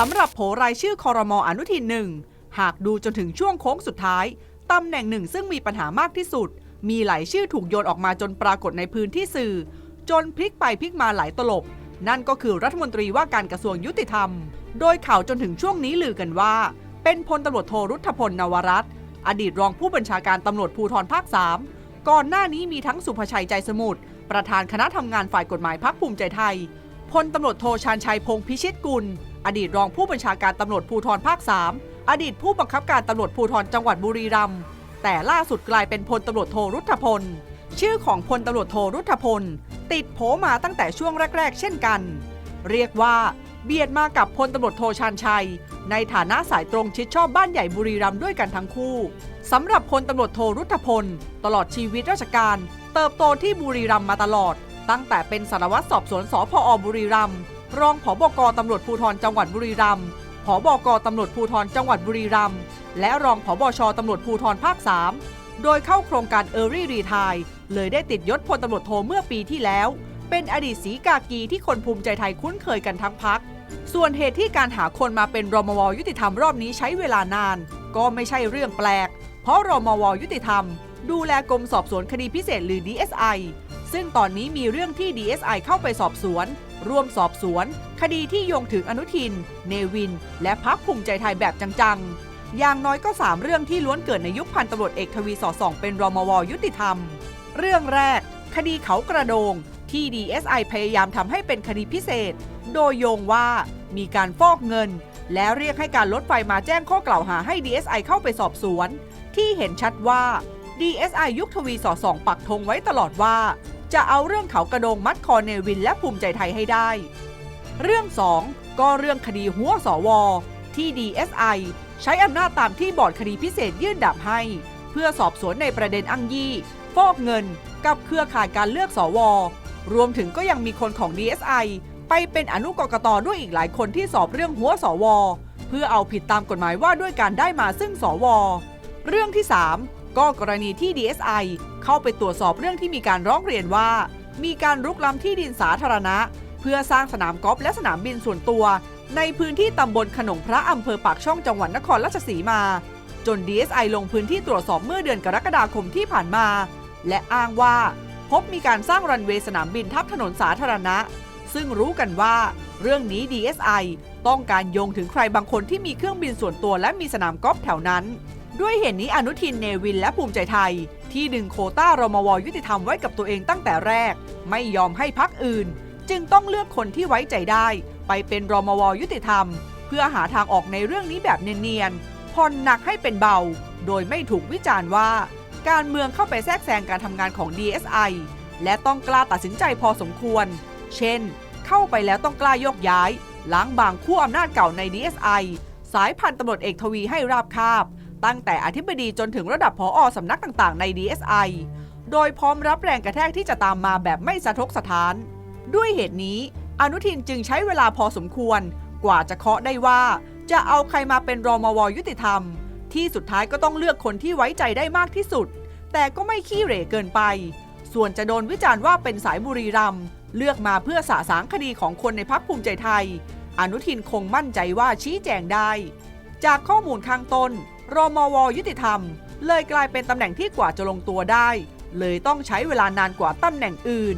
สำหรับโผรายชื่อคอรมออนุทินหนึ่งหากดูจนถึงช่วงโค้งสุดท้ายตำแหน่งหนึ่งซึ่งมีปัญหามากที่สุด มีหลายชื่อถูกโยนออกมาจนปรากฏในพื้นที่สื่อ จนพลิกไปพลิกมาหลายตลบ นั่นก็คือรัฐมนตรีว่าการกระทรวงยุติธรรม โดยข่าวจนถึงช่วงนี้ลือกันว่า เป็นพลตำรวจโทรุทธพลนวรัตน์อดีตรองผู้บัญชาการตำรวจภูธรภาค3ก่อนหน้านี้มีทั้งสุภชัยใจสมุทรประธานคณะทำงานฝ่ายกฎหมายพักภูมิใจไทยพลตำรวจโทชาญชัยพงษ์พิชิตกุล อดีตรองผู้บัญชาการตำรวจภูธรภาค 3 อดีตผู้บังคับการตำรวจภูธรจังหวัดบุรีรัมย์แต่ล่าสุดกลายเป็นพลตำรวจโทรุทธพล ชื่อของพลตำรวจโทรุทธพล ติดโผมาตั้งแต่ช่วงแรก ๆ เช่นกัน เรียกว่าเบียดมากับพลตำรวจโทชาญชัย ในฐานะสายตรงชิดชอบบ้านใหญ่บุรีรัมย์ด้วยกันทั้งคู่สำหรับพลตำรวจโทรุทธพล ตลอดชีวิตราชการ เติบโตที่บุรีรัมย์มาตลอด ตั้งแต่เป็นสารวัตรสอบสวนสพอบุรีรัมย์ รองผบกตำรวจภูธรจังหวัดบุรีรัมย์ผบกตำรวจภูธรจังหวัดบุรีรัมย์และรองผบชตำรวจภูธรภาค 3 โดยเข้าโครงการเออรี่รีทายเลยได้ติดยศพลตำรวจโทเมื่อปีที่แล้ว เป็นอดีตสีกากีที่คนภูมิใจไทยคุ้นเคยกันทั้งพัก ส่วนเหตุที่การหาคนมาเป็นรมวยุติธรรมรอบนี้ใช้เวลานาน ก็ไม่ใช่เรื่องแปลก เพราะรมวยุติธรรม ดูแลกรมสอบสวนคดีพิเศษหรือ DSI ซึ่งตอนนี้มีเรื่องที่ DSI เข้าไปสอบสวน ร่วมสอบสวน คดีที่โยงถึงอนุทิน เนวิน และพักภูมิใจไทยแบบจังๆ อย่างน้อยก็ 3 เรื่องที่ล้วนเกิดในยุคพันตำรวจเอกทวีสอดส่องเป็นรมวยุติธรรม เรื่องแรก คดีเขากระโดง ที่ DSI พยายามทำให้เป็นคดีพิเศษ โดยโยงว่ามีการฟอกเงิน แล้วเรียกให้การลดไฟมาแจ้งข้อกล่าวหาให้ DSI เข้าไปสอบสวน ที่เห็นชัดว่า DSI ยุคทวีสอดส่องปักธงไว้ตลอดว่า จะเอาเรื่องเขากระโดงมัดคอเนวินและภูมิใจไทยให้ได้ เรื่อง 2 ก็เรื่องคดีหัวสวที่ DSI ใช้อำนาจตามที่บอร์ดคดีพิเศษยื่นดับให้ เพื่อสอบสวนในประเด็นอ้างยี่ ฟอกเงิน กับเครือข่ายการเลือกสว รวมถึงก็ยังมีคนของ DSI ไปเป็นอนุกรกตด้วยอีกหลายคนที่สอบเรื่องหัวสว เพื่อเอาผิดตามกฎหมายว่าด้วยการได้มาซึ่งสว เรื่องที่ 3 ก็กรณีที่ DSI เข้าไปตรวจสอบเรื่องที่มีการร้องเรียนว่า มีการรุกล้ำที่ดินสาธารณะ เพื่อสร้างสนามกอล์ฟและสนามบินส่วนตัว ในพื้นที่ตำบลขนงพระอำเภอปากช่องจังหวัดนครราชสีมา จน DSI ลงพื้นที่ตรวจสอบเมื่อเดือนกรกฎาคมที่ผ่านมา และอ้างว่า พบมีการสร้างรันเวย์สนามบินทับถนนสาธารณะ ซึ่งรู้กันว่า เรื่องนี้ DSI ต้องการโยงถึงใครบางคนที่มีเครื่องบินส่วนตัวและมีสนามกอล์ฟแถวนั้น ด้วยเหตุนี้อนุทินเนวินและภูมิใจไทย ที่ดึงโคต้ารมวยุติธรรมไว้กับตัวเองตั้งแต่แรก ไม่ยอมให้พักอื่น จึงต้องเลือกคนที่ไว้ใจได้ ไปเป็นรมวยุติธรรม เพื่อหาทางออกในเรื่องนี้แบบเนียนๆผ่อนหนักให้เป็นเบา โดยไม่ถูกวิจารณ์ว่า การเมืองเข้าไปแทรกแซงการทำงานของ DSI และต้องกล้าตัดสินใจพอสมควร เช่น เข้าไปแล้วต้องกล้ายกย้าย ล้างบางคู่อำนาจเก่าใน DSI สายพันตำรวจเอกทวีให้ราบคาบ ตั้งแต่อธิบดีจนถึงระดับผออสำนักต่างๆ ใน DSI โดยพร้อมรับแรงกระแทกที่จะตามมาแบบไม่สะทกสะท้าน ด้วยเหตุนี้อนุทินจึงใช้เวลาพอสมควร กว่าจะเคาะได้ว่า จะเอาใครมาเป็นรมวยุติธรรม ที่สุดท้ายก็ต้องเลือกคนที่ไว้ใจได้มากที่สุด แต่ก็ไม่ขี้เหร่เกินไป ส่วนจะโดนวิจารณ์ว่าเป็นสายบุรีรัมเลือกมาเพื่อสะสางคดีของคนในพักภูมิใจไทย อนุทินคงมั่นใจว่าชี้แจงได้ จากข้อมูลข้างต้น รมวยุติธรรม เลยกลายเป็นตำแหน่งที่กว่าจะลงตัวได้ เลยต้องใช้เวลานานกว่าตำแหน่งอื่น